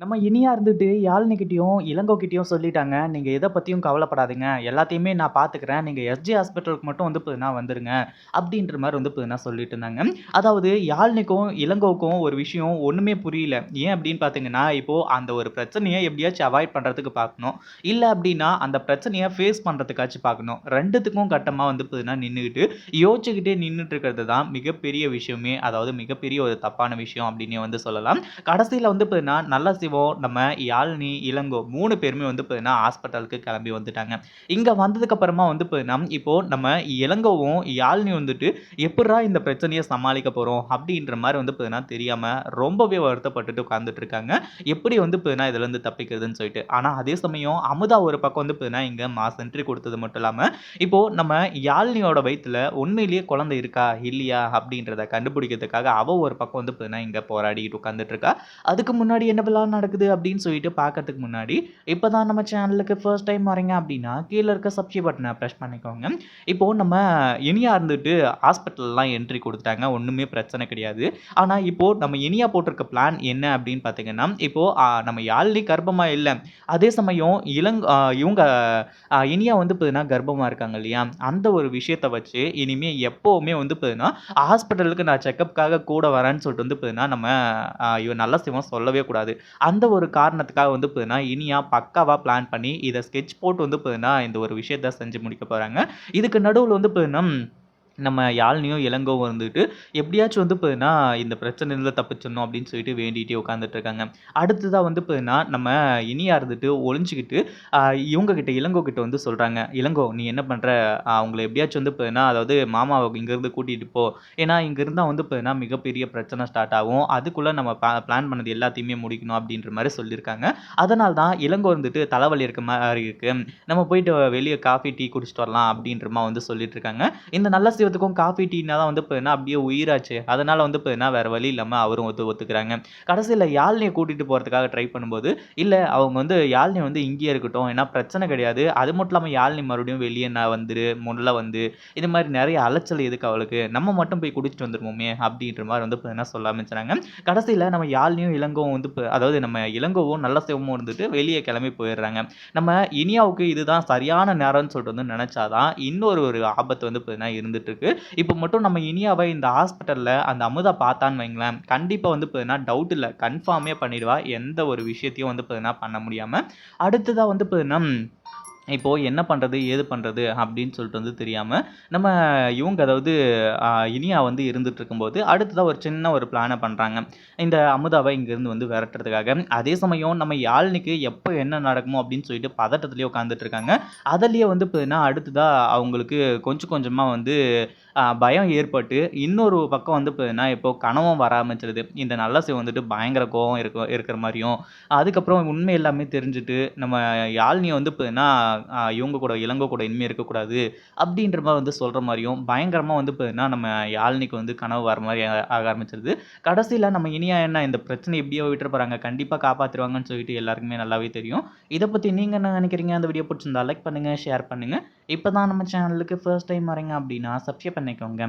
நம்ம இனியா இருந்துட்டு யாழினிகிட்டயும், இளங்கோக்கிட்டேயும் சொல்லிட்டாங்க. "நீங்க எதை பத்தியும் கவலைப்படாதீங்க. எல்லாத்தையுமே நான் பார்த்துக்கிறேன். நீங்க எஸ்ஜி ஹாஸ்பிட்டலுக்கு மட்டும் வந்து பார்த்தீங்கன்னா வந்துருங்க." அப்படின்ற மாதிரி வந்து புதுனா சொல்லிட்டு இருந்தாங்க. அதாவது யாழ்னிக்கும் இளங்கோக்கும் ஒரு விஷயம் ஒண்ணுமே புரியல. ஏன் அப்படின்னு பார்த்தீங்கன்னா, இப்போ அந்த ஒரு பிரச்சனையை எப்படியாச்சும் அவாய்ட் பண்றதுக்கு பார்க்கணும். இல்ல அப்படின்னா அந்த பிரச்சனையை ஃபேஸ் பண்றதுக்காச்சும் பார்க்கணும். ரெண்டுத்துக்கும் கட்டமா வந்து பார்த்தீங்கன்னா நின்றுக்கிட்டு யோசிச்சுக்கிட்டே நின்றுட்டு இருக்கிறது தான் மிகப்பெரிய விஷயமே. அதாவது மிகப்பெரிய ஒரு தப்பான விஷயம் அப்படின்னே வந்து சொல்லலாம். கடைசியில் வந்து பார்த்தீங்கன்னா, நல்லா சிவம், நம்ம யாழ்னி இளங்கோ மூணு பேருமே வந்து பார்த்தீங்கன்னா ஹாஸ்பிட்டலுக்கு கிளம்பி வந்துட்டாங்க. இங்கே வந்ததுக்கப்புறமா வந்து பார்த்தீங்கன்னா, இப்போ நம்ம இளங்கோவும், யாழ்னி வந்துட்டு எப்படா இந்த பிரச்சனையை சமாளிக்க போகிறோம் அப்படின்ற மாதிரி வந்து பார்த்தீங்கன்னா தெரியாமல் ரொம்பவே வருத்தப்பட்டுட்டு உட்காந்துட்டு இருக்காங்க. எப்படி வந்து பார்த்தீங்கன்னா இதுலேருந்து தப்பிக்கிறதுன்னு சொல்லிட்டு. ஆனால் அதே சமயம் அமுதா ஒரு பக்கம் வந்து பார்த்தீங்கன்னா இங்கே மாஸ் என்ட்ரி கொடுத்தது மட்டும் இல்லாமல் இப்போது நம்ம யாழ்னியோட வயிற்றில் உண்மையிலேயே குழந்தை இருக்கா? இல்லையா? அப்படின்றத கண்டுபிடிக்கிறதுக்காக அவள் ஒரு பக்கம் வந்து பார்த்தீங்கன்னா இங்கே போராடிட்டு உட்காந்துட்டு இருக்கா. அதுக்கு முன்னாடி என்ன பண்ணலாம் நடக்குது அப்படின்னு சொல்லிட்டு பார்க்கறதுக்கு முன்னாடி, இப்போ தான் நம்ம சேனலுக்கு ஃபர்ஸ்ட் டைம் வரீங்க அப்படின்னா, கீழ இருக்க சப்ஸ்கிரைப் பட்டனை ப்ரெஸ் பண்ணிக்கோங்க. இப்போ நம்ம இனியா இருந்துட்டு ஹாஸ்பிட்டல்லாம் என்ட்ரி கொடுத்துட்டாங்க ஒண்ணுமே பிரச்சனை கிடையாது. ஆனா இப்போ நம்ம இனியா போட்டிருக்க பிளான் என்ன அப்படின்னு பார்த்தீங்கன்னா, இப்போ நம்ம யாழினி கர்ப்பமா இல்லை அதே சமயம் இளங் இவங்க இனியா வந்து பார்த்தீங்கன்னா கர்ப்பமா இருக்காங்க இல்லையா? அந்த ஒரு விஷயத்த வச்சு இனிமேல் எப்போவுமே வந்து பார்த்தீங்கன்னா, ஹாஸ்பிட்டலுக்கு நான் செக்கப்க்காக கூட வரேன்னு சொல்லிட்டு வந்து பார்த்தீங்கன்னா, நம்ம இவன் நல்ல சிவம் சொல்லவே கூடாது. அந்த ஒரு காரணத்துக்காக வந்து பார்த்தீங்கன்னா, இனியா பக்காவாக பிளான் பண்ணி இதை ஸ்கெட்ச் போட்டு வந்து பார்த்தீங்கன்னா, இந்த ஒரு விஷயத்த செஞ்சு முடிக்க போகிறாங்க இதுக்கு நடுவில் வந்து பார்த்தீங்கன்னா, நம்ம யாழினியும், இளங்கோவும் வந்துட்டு எப்படியாச்சும் வந்து பார்த்தீங்கன்னா, இந்த பிரச்சனையில தப்பிச்சிடணும் அப்படின்னு சொல்லிட்டு வேண்டிகிட்டே உட்காந்துட்டு இருக்காங்க. அடுத்ததாக வந்து பார்த்தீங்கன்னா, நம்ம இனியா இருந்துட்டு ஒளிஞ்சிக்கிட்டு அ இவங்க கிட்ட இளங்கோ கிட்ட வந்து சொல்றாங்க. "இளங்கோ நீ என்ன பண்ணுற அவங்கள எப்படியாச்சும் வந்து பார்த்தீங்கன்னா, அதாவது மாமாவை இங்கேருந்து கூட்டிகிட்டு போ. ஏன்னா இங்கே இருந்தால் வந்து பார்த்தீங்கன்னா மிகப்பெரிய பிரச்சனை ஸ்டார்ட் ஆகும். அதுக்குள்ளே நம்ம பிளான் பண்ணது எல்லாத்தையுமே முடிக்கணும்." அப்படின்ற மாதிரி சொல்லியிருக்காங்க. அதனால தான் இளங்கோ இருந்துட்டு தலைவலி இருக்க மாதிரி இருக்கு. நம்ம போயிட்டு வெளியே காஃபி, டீ குடிச்சிட்டு வரலாம் அப்படின்ற மாதிரி வந்து சொல்லிட்டு இருக்காங்க. இந்த நல்ல சிவத்துக்கும் காஃபி, டீனா தான் வந்து பார்த்தீங்கன்னா அப்படியே உயிராச்சு அதனால வந்து பார்த்தீங்கன்னா வேற வழி இல்லாமல் அவரும் ஒத்து ஒத்துக்கிறாங்க. கடைசியில் யாழ்னியை கூட்டிட்டு போறதுக்காக ட்ரை பண்ணும்போது, இல்லை அவங்க வந்து யாழ்னி வந்து இங்கேயே இருக்கட்டும். ஏன்னா பிரச்சனை கிடையாது. அது மட்டும் இல்லாமல் யாழ்னி மறுபடியும் வெளியே நான் வந்துரு, முல்ல வந்து இது மாதிரி நிறைய அலைச்சல் எதுக்கு அவளுக்கு? நம்ம மட்டும் போய் குடிச்சிட்டு வந்துருவோமே அப்படின்ற மாதிரி வந்து பார்த்தீங்கன்னா சொல்ல ஆரம்பிச்சாங்க கடைசியில் நம்ம யாழ்னியும் இளங்கோவும் வந்து அதாவது நம்ம இளங்கோவும், நல்ல சிவமும் இருந்துட்டு வெளியே கிளம்பி போயிடுறாங்க. நம்ம இனியாவுக்கு இதுதான் சரியான நேரம்னு சொல்லிட்டு வந்து நினச்சாதான் இன்னொரு ஒரு ஆபத்து வந்து பார்த்தீங்கன்னா இருந்துட்டு இருக்கு. இப்போ மட்டும் நம்ம இனியாவை இந்த ஹாஸ்பிட்டலில் அந்த அமுதா பார்த்தான்னு வைங்களேன், கண்டிப்பாக வந்து பார்த்தீங்கன்னா டவுட் இல்லை கன்ஃபார்மே பண்ணிடுவா. எந்த ஒரு விஷயத்தையும் வந்து பார்த்தீங்கன்னா பண்ண முடியாமல் அடுத்ததாக வந்து பார்த்தீங்கன்னா, இப்போது என்ன பண்ணுறது ஏது பண்ணுறது அப்படின்னு சொல்லிட்டு வந்து தெரியாமல் நம்ம இவங்க அதாவது இனியா வந்து இருந்துகிட்டு இருக்கும்போது, அடுத்ததா ஒரு சின்ன ஒரு பிளானை பண்ணுறாங்க இந்த அமுதாவை இங்கேருந்து வந்து விரட்டுறதுக்காக. அதே சமயம் நம்ம யாழ்னிக்கு எப்போ என்ன நடக்குமோ அப்படின்னு சொல்லிட்டு பதட்டத்துலேயே உட்காந்துட்டு இருக்காங்க. அதிலேயே வந்து பார்த்தீங்கன்னா, அடுத்ததாக அவங்களுக்கு கொஞ்சம் கொஞ்சமாக வந்து பயம் ஏற்பட்டு, இன்னொரு பக்கம் வந்து பார்த்தீங்கன்னா, இப்போ கனவும் வர ஆரம்பிச்சிருது. இந்த நல்ல சிவம் வந்துட்டு பயங்கர கோவம் இருக்க இருக்கிற மாதிரியும் அதுக்கப்புறம் உண்மை எல்லாமே தெரிஞ்சுட்டு, நம்ம யாழ்னியை வந்து பார்த்தீங்கன்னா, இவங்க கூட இளங்கோ கூட இனிமேல் இருக்கக்கூடாது. அப்படின்ற மாதிரி வந்து சொல்கிற மாதிரியும் பயங்கரமாக வந்து பார்த்தீங்கன்னா, நம்ம யாழ்னிக்கு வந்து கனவு வர மாதிரி ஆக ஆரம்பிச்சிருது. கடைசியில் நம்ம இனியா என்ன இந்த பிரச்சனை எப்படியோ விட்டுற போகிறாங்க கண்டிப்பாக காப்பாற்றுவாங்கன்னு சொல்லிட்டு எல்லாருக்குமே நல்லாவே தெரியும். இதை பற்றி நீங்கள் என்ன நினைக்கிறீங்க அந்த வீடியோ பிடிச்சிருந்தா லைக் பண்ணுங்கள் ஷேர் பண்ணுங்க. இப்போ தான் நம்ம சேனலுக்கு ஃபர்ஸ்ட் டைம் வரீங்க அப்படின்னா சப்ஸ்கிரைப் பண்ணிக்கோங்க.